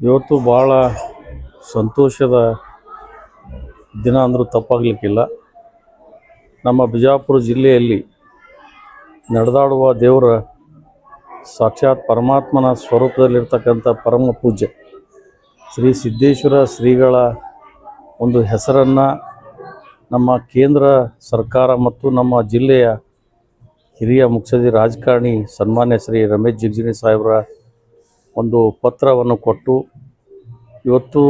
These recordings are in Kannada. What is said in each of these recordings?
ಇವತ್ತು ಭಾಳ ಸಂತೋಷದ ದಿನ ಅಂದರೂ ತಪ್ಪಾಗಲಿಕ್ಕಿಲ್ಲ. ನಮ್ಮ ಬಿಜಾಪುರ ಜಿಲ್ಲೆಯಲ್ಲಿ ನಡೆದಾಡುವ ದೇವರ ಸಾಕ್ಷಾತ್ ಪರಮಾತ್ಮನ ಸ್ವರೂಪದಲ್ಲಿರ್ತಕ್ಕಂಥ ಪರಮ ಪೂಜೆ ಶ್ರೀ ಸಿದ್ದೇಶ್ವರ ಶ್ರೀಗಳ ಒಂದು ಹೆಸರನ್ನು ನಮ್ಮ ಕೇಂದ್ರ ಸರ್ಕಾರ ಮತ್ತು ನಮ್ಮ ಜಿಲ್ಲೆಯ ಹಿರಿಯ ಮುಖ್ಯದಿ ರಾಜಕಾರಣಿ ಸನ್ಮಾನ್ಯ ಶ್ರೀ ರಮೇಶ್ ಜಿಗಜಿಣಿ ಸಾಹೇಬರ ಒಂದು ಪತ್ರವನ್ನು ಕೊಟ್ಟು ಇವತ್ತು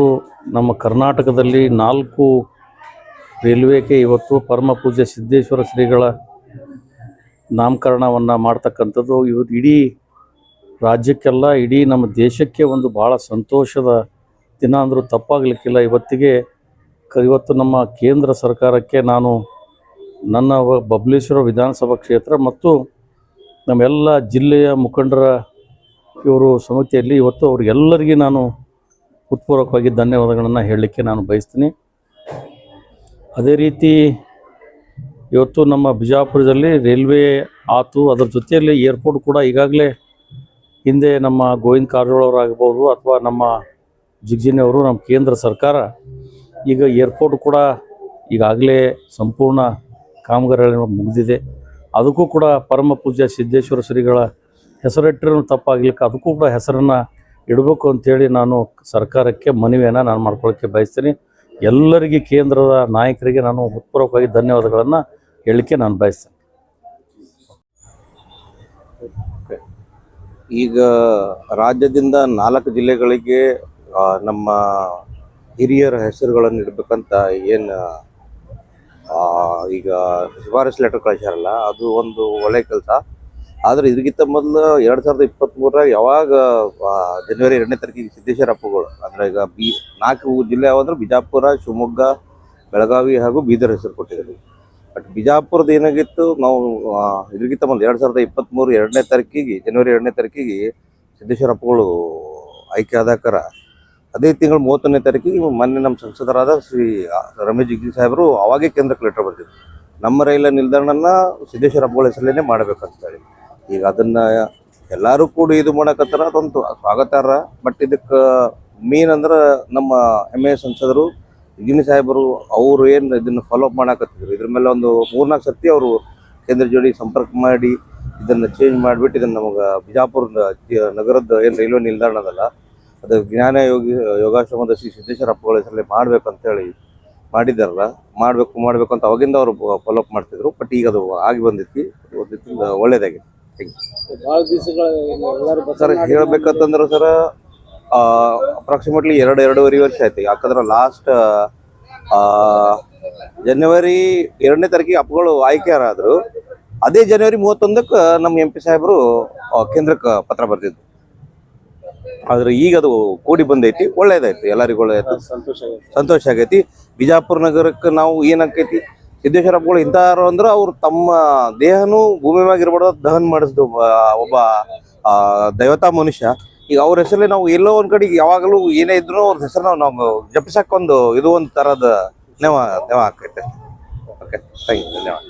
ನಮ್ಮ ಕರ್ನಾಟಕದಲ್ಲಿ ನಾಲ್ಕು ರೈಲ್ವೆಗೆ ಇವತ್ತು ಪರಮ ಪೂಜ್ಯ ಸಿದ್ದೇಶ್ವರ ಶ್ರೀಗಳ ನಾಮಕರಣವನ್ನು ಮಾಡ್ತಕ್ಕಂಥದ್ದು. ಇವತ್ತು ಇಡೀ ರಾಜ್ಯಕ್ಕೆಲ್ಲ, ಇಡೀ ನಮ್ಮ ದೇಶಕ್ಕೆ ಒಂದು ಭಾಳ ಸಂತೋಷದ ದಿನ ಅಂದರೂ ತಪ್ಪಾಗಲಿಕ್ಕಿಲ್ಲ. ಇವತ್ತಿಗೆ ಇವತ್ತು ನಮ್ಮ ಕೇಂದ್ರ ಸರ್ಕಾರಕ್ಕೆ ನಾನು ನನ್ನ ಬಬಲೇಶ್ವರ ವಿಧಾನಸಭಾ ಕ್ಷೇತ್ರ ಮತ್ತು ನಮ್ಮೆಲ್ಲ ಜಿಲ್ಲೆಯ ಮುಖಂಡರ ಇವರು ಸಮಿತಿಯಲ್ಲಿ ಇವತ್ತು ಅವ್ರಿಗೆಲ್ಲರಿಗೆ ನಾನು ಹೃತ್ಪೂರ್ವಕವಾಗಿ ಧನ್ಯವಾದಗಳನ್ನು ಹೇಳಲಿಕ್ಕೆ ನಾನು ಬಯಸ್ತೀನಿ. ಅದೇ ರೀತಿ ಇವತ್ತು ನಮ್ಮ ಬಿಜಾಪುರದಲ್ಲಿ ರೈಲ್ವೆ ಆತು ಅದರ ಜೊತೆಯಲ್ಲಿ ಏರ್ಪೋರ್ಟ್ ಕೂಡ ಈಗಾಗಲೇ ಹಿಂದೆ ನಮ್ಮ ಗೋವಿಂದ ಕಾರಜೋಳ ಅವರಾಗ್ಬೋದು ಅಥವಾ ನಮ್ಮ ಜಿಗ್ಜಿನಿಯವರು ನಮ್ಮ ಕೇಂದ್ರ ಸರ್ಕಾರ ಈಗ ಏರ್ಪೋರ್ಟ್ ಕೂಡ ಈಗಾಗಲೇ ಸಂಪೂರ್ಣ ಕಾಮಗಾರಿ ಮುಗಿದಿದೆ. ಅದಕ್ಕೂ ಕೂಡ ಪರಮ ಪೂಜ್ಯ ಸಿದ್ದೇಶ್ವರ ಶ್ರೀಗಳ ಹೆಸರಿಟ್ಟರೂ ತಪ್ಪಾಗಲಿಕ್ಕೆ ಅದಕ್ಕೂ ಕೂಡ ಹೆಸರನ್ನು ಇಡಬೇಕು ಅಂತೇಳಿ ನಾನು ಸರ್ಕಾರಕ್ಕೆ ಮನವಿಯನ್ನು ನಾನು ಮಾಡ್ಕೊಳ್ಳೋಕ್ಕೆ ಬಯಸ್ತೀನಿ. ಎಲ್ಲರಿಗೆ ಕೇಂದ್ರದ ನಾಯಕರಿಗೆ ನಾನು ಹೃತ್ಪೂರ್ವಕವಾಗಿ ಧನ್ಯವಾದಗಳನ್ನು ಹೇಳಿಕೆ ನಾನು ಬಯಸ್ತೇನೆ. ಈಗ ರಾಜ್ಯದಿಂದ ನಾಲ್ಕು ಜಿಲ್ಲೆಗಳಿಗೆ ನಮ್ಮ ಹಿರಿಯರ ಹೆಸರುಗಳನ್ನು ಇಡಬೇಕಂತ ಏನು ಈಗ ಶಿಫಾರಸು ಲೆಟರ್ ಕಳಿಸ್ಯಾರಲ್ಲ, ಅದು ಒಂದು ಒಳ್ಳೆ ಕೆಲಸ. ಆದ್ರೆ ಇದಕ್ಕಿಂತ ಮೊದಲು ಎರಡು ಸಾವಿರದ ಇಪ್ಪತ್ತ್ಮೂರಾಗ ಯಾವಾಗ ಜನವರಿ ಎರಡನೇ ತಾರೀಕಿಗೆ ಸಿದ್ದೇಶ್ವರ ಹಬ್ಬಗಳು, ಅಂದ್ರೆ ಈಗ ಬಿ, ನಾಲ್ಕು ಜಿಲ್ಲೆ ಯಾವಂದ್ರೆ ಬಿಜಾಪುರ, ಶಿವಮೊಗ್ಗ, ಬೆಳಗಾವಿ ಹಾಗೂ ಬೀದರ್ ಹೆಸರು ಕೊಟ್ಟಿದ್ರು ಬಟ್ ಬಿಜಾಪುರದ ಏನಾಗಿತ್ತು, ನಾವು ಇದಕ್ಕಿಂತ ಮೊದಲು ಎರಡು ಸಾವಿರದ ಇಪ್ಪತ್ತ್ಮೂರು ಎರಡನೇ ತಾರೀಕಿಗೆ, ಜನವರಿ ಎರಡನೇ ತಾರೀಕಿಗೆ ಸಿದ್ದೇಶ್ವರ ಹಬ್ಬಗಳು ಆಯ್ಕೆ ಆದಾಕರ ಅದೇ ತಿಂಗಳು ಮೂವತ್ತೊಂದನೇ ತಾರೀಕಿಗೆ ಮೊನ್ನೆ ನಮ್ಮ ಸಂಸದರಾದ ಶ್ರೀ ರಮೇಶ್ ಜಿಗ್ಜಿ ಸಾಹೇಬರು ಅವಾಗೇ ಕೇಂದ್ರಕ್ಕೆ ಲೆಟರ್ ಬರ್ತಿದ್ರು ನಮ್ಮ ರೈಲ ನಿಲ್ದಾಣನ ಸಿದ್ದೇಶ್ವರ ಹಬ್ಬಗಳ ಹೆಸರಲ್ಲೇ ಮಾಡಬೇಕಂತ ಈಗ ಅದನ್ನ ಎಲ್ಲರೂ ಕೂಡ ಇದು ಮಾಡಕತ್ತಾರ, ಅದೊಂದು ಸ್ವಾಗತಾರ ಬಟ್ ಇದಕ್ಕೆ ಮೇನ್ ಅಂದ್ರೆ ನಮ್ಮ ಹೆಮ್ಮೆಯ ಸಂಸದರು ಗಿನಿ ಸಾಹೇಬರು, ಅವರು ಏನು ಇದನ್ನ ಫಾಲೋ ಅಪ್ ಮಾಡಕತ್ತಿದ್ರು. ಇದ್ರ ಮೇಲೆ ಒಂದು ಮೂರ್ನಾಲ್ಕು ಸರ್ತಿ ಅವರು ಕೇಂದ್ರ ಜೋಡಿ ಸಂಪರ್ಕ ಮಾಡಿ ಇದನ್ನ ಚೇಂಜ್ ಮಾಡಿಬಿಟ್ಟು ಇದನ್ನ ನಮಗೆ ಬಿಜಾಪುರ ನಗರದ ಏನು ರೈಲ್ವೆ ನಿಲ್ದಾಣ ಅದಲ್ಲ, ಅದು ಜ್ಞಾನ ಯೋಗಿ, ಯೋಗಾಶ್ರಮದ ಶ್ರೀ ಸಿದ್ದೇಶ್ವರ ಹಬ್ಬಗಳ ಹೆಸರಲ್ಲಿ ಮಾಡ್ಬೇಕಂತೇಳಿ ಮಾಡಿದಾರಲ್ಲ, ಮಾಡ್ಬೇಕು, ಮಾಡಬೇಕು ಅಂತ ಅವಾಗಿಂದ ಅವರು ಫಾಲೋ ಅಪ್ ಮಾಡ್ತಿದ್ರು. ಬಟ್ ಈಗ ಅದು ಆಗಿ ಬಂದಿತ್ತು ಒಂದು ಸರ್ ಹೇಳ್ಬೇಕಂತಂದ್ರೆ ಸರ್ ಅಪ್ರಾಕ್ಸಿಮೇಟ್ಲಿ ಎರಡು ಎರಡೂವರೆ ವರ್ಷ ಆಯ್ತು. ಯಾಕಂದ್ರೆ ಲಾಸ್ಟ್ ಜನವರಿ ಎರಡನೇ ತಾರೀಕಿಗೆ ಅಪ್ಗಳು ಆಯ್ಕೆ ಆದ್ರು ಅದೇ ಜನವರಿ ಮೂವತ್ತೊಂದಕ್ಕೆ ನಮ್ಮ ಎಂ ಪಿ ಸಾಹೇಬರು ಕೇಂದ್ರಕ್ಕೆ ಪತ್ರ ಬರ್ತಿದ್ರು ಆದ್ರೆ ಈಗ ಅದು ಕೂಡಿ ಬಂದೈತಿ ಒಳ್ಳೇದಾಯ್ತು. ಎಲ್ಲರಿಗೂ ಒಳ್ಳೇದಾಯ್ತು. ಸಂತೋಷ ಆಗೈತಿ. ಬಿಜಾಪುರ ನಗರಕ್ಕೆ ನಾವು ಏನಾಕೈತಿ ಸಿದ್ದೇಶ್ವರ ಹಬ್ಬಗಳು ಇಂಥವ್ರು ಅಂದ್ರೆ ಅವ್ರು ತಮ್ಮ ದೇಹನು ಭೂಮಿ ಮ್ಯಾಗ ಇರ್ಬಾರ್ದು ದಹನ್ ಮಾಡಿಸ್ದು ಒಬ್ಬ ದೇವತಾ ಮನುಷ್ಯ. ಈಗ ಅವ್ರ ಹೆಸರಲ್ಲಿ ನಾವು ಎಲ್ಲೋ ಒಂದ್ ಕಡೆ ಯಾವಾಗಲೂ ಏನೇ ಇದ್ರು ಅವ್ರ ಹೆಸರು ನಾವು ಒಂದು ಇದು ಒಂದ್ ತರದ ನೆವ ನೆವ ಆಕೈತೆ ಓಕೆ ಥ್ಯಾಂಕ್ ಯು ಧನ್ಯವಾದ.